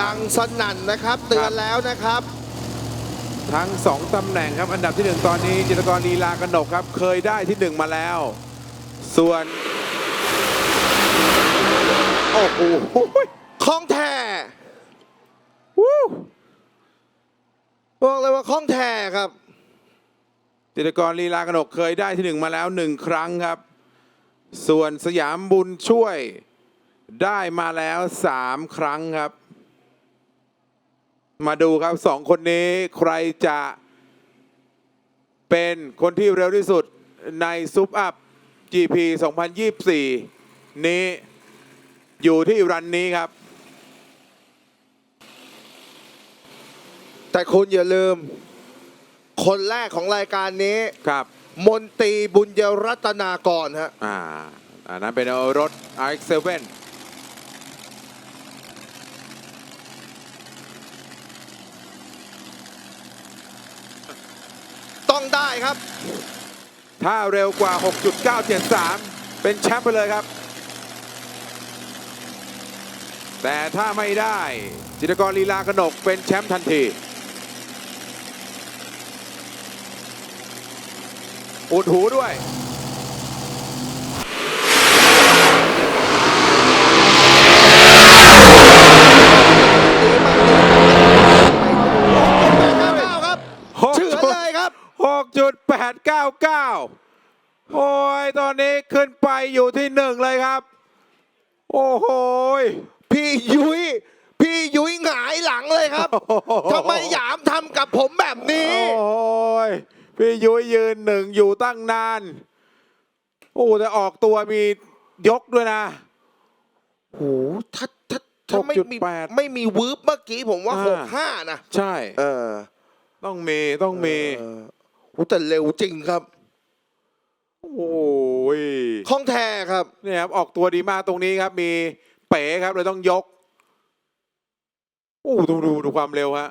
ดังสนั่นนะครับเตือนแล้วนะครับ ทั้งสองตำแหน่งครับ อันดับที่หนึ่งตอนนี้จิตรกรลีลากนกครับ เคยได้ที่หนึ่งมาแล้ว ส่วน โอ้โหคล้องแท้วู้บอกเลยว่าคล้องแท้ครับ จิตรกรลีลากนกเคยได้ที่หนึ่งมาแล้วหนึ่งครั้งครับ ส่วนสยามบุญช่วยได้มาแล้วสามครั้งครับ มาดูครับสองคนนี้ใครจะเป็นคนที่เร็วที่สุดในซุปอัพ GP 2024 นี้อยู่ที่รันนี้ครับ แต่คุณอย่าลืม คนแรกของรายการนี้ ครับ มนตรีบุญยรัตนากรฮะ อ่าอันนั้นเป็นรถ RX7 ต้องได้ครับ ถ้าเร็วกว่า 6.973 เป็นแชมป์ไปเลยครับ แต่ถ้าไม่ได้ จิตรกรลีลากนกเป็นแชมป์ทันที อุดหูด้วย ครับ หก เฉือน จุด เลยครับ 6.899 โอ้ย ตอนนี้ขึ้นไปอยู่ที่หนึ่งเลยครับ โอ้โหยพี่ยุ้ยพี่ยุ้ยหงายหลังเลยครับโอ้โหทำไมหยามทำกับผมแบบนี้ โอ้ย พี่ยุ้ยยืนหนึ่งอยู่ตั้งนาน โอ้แต่ออกตัวมียกด้วยนะโหถ้าถ้าถ้าไม่มี6.8ไม่มีวืบเมื่อกี้ผมว่าอ่าหกห้านะ ใช่ เออ ต้องมีต้องมี เออโหแต่เร็วจริงครับ โอ้ยคล่องแท้ครับ เนี่ยครับออกตัวดีมากตรงนี้ครับ มีเป๋ครับเลยต้องยกโอ้ดูดูดูความเร็วฮะ